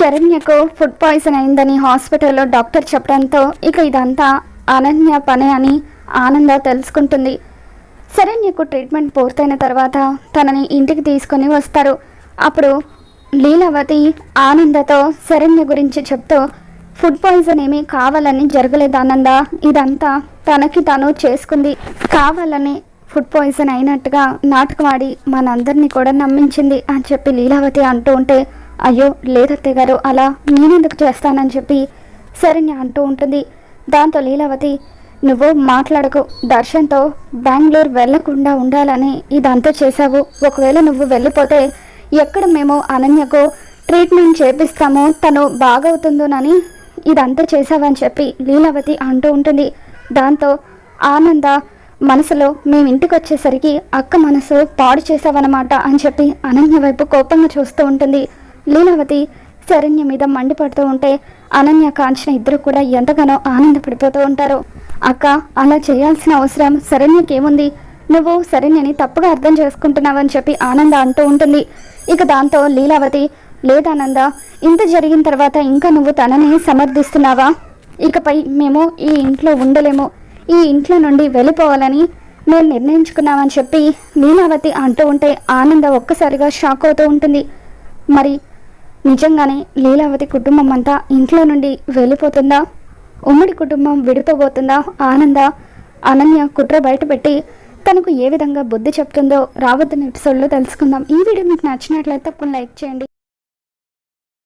శరణ్యకు food poison అయిందని హాస్పిటల్లో doctor చెప్పడంతో ఇక ఇదంతా అనన్య పనే అని ఆనంద తెలుసుకుంటుంది. శరణ్యకు ట్రీట్మెంట్ పూర్తయిన తర్వాత తనని ఇంటికి తీసుకొని వస్తారు. అప్పుడు లీలావతి ఆనందతో శరణ్య గురించి చెప్తూ ఫుడ్ పాయిజన్ ఏమీ కావాలని జరగలేదు ఆనంద ఇదంతా తనకి తను చేసుకుంది. కావాలని ఫుడ్ పాయిజన్ అయినట్టుగా నాటకమాడి మనందరినీ కూడా నమ్మించింది అని చెప్పి లీలావతి అంటూ ఉంటే అయ్యో లేదత్తయ్య గారు అలా నేనెందుకు చేస్తానని చెప్పి శరణ్య అంటూ ఉంటుంది. దాంతో లీలావతి నువ్వు మాట్లాడకు దర్శన్తో బెంగళూరు వెళ్ళకుండా ఉండాలని ఇదంతా చేశావు. ఒకవేళ నువ్వు వెళ్ళిపోతే ఎక్కడ మేము అనన్యకు ట్రీట్మెంట్ చేపిస్తామో తను బాగవుతుందోనని ఇదంతా చేశావని చెప్పి లీలావతి అంటూ ఉంటుంది. దాంతో ఆనంద మనసులో మేము ఇంటికి వచ్చేసరికి అక్క మనసు పాడు చేసావన్నమాట అని చెప్పి అనన్య వైపు కోపంగా చూస్తూ ఉంటుంది. లీలావతి శరణ్య మీద మండిపడుతూ ఉంటే అనన్య కాంచన ఇద్దరు కూడా ఎంతగానో ఆనందపడిపోతూ ఉంటారు. అక్క అలా చేయాల్సిన అవసరం శరణ్యకేముంది? నువ్వు శరణ్యని తప్పుగా అర్థం చేసుకుంటున్నావని చెప్పి ఆనంద అంటూ ఉంటుంది. ఇక దాంతో లీలావతి లేదానంద ఇంత జరిగిన తర్వాత ఇంకా నువ్వు తనని సమర్థిస్తున్నావా? ఇకపై మేము ఈ ఇంట్లో ఉండలేము. ఈ ఇంట్లో నుండి వెళ్ళిపోవాలని మేము నిర్ణయించుకున్నామని చెప్పి లీలావతి అంటూ ఉంటే ఆనంద ఒక్కసారిగా షాక్ అవుతూ ఉంటుంది. మరి నిజంగానే లీలావతి కుటుంబం అంతా ఇంట్లో నుండి వెళ్ళిపోతుందా? ఉమ్మడి కుటుంబం విడిపోబోతుందా? ఆనంద అనన్య కుట్ర బయటపెట్టి తనకు ఏ విధంగా బుద్ధి చెప్తుందో రావద్దని ఎపిసోడ్లో తెలుసుకుందాం. ఈ వీడియో మీకు నచ్చినట్లయితే తప్పకుండా లైక్ చేయండి.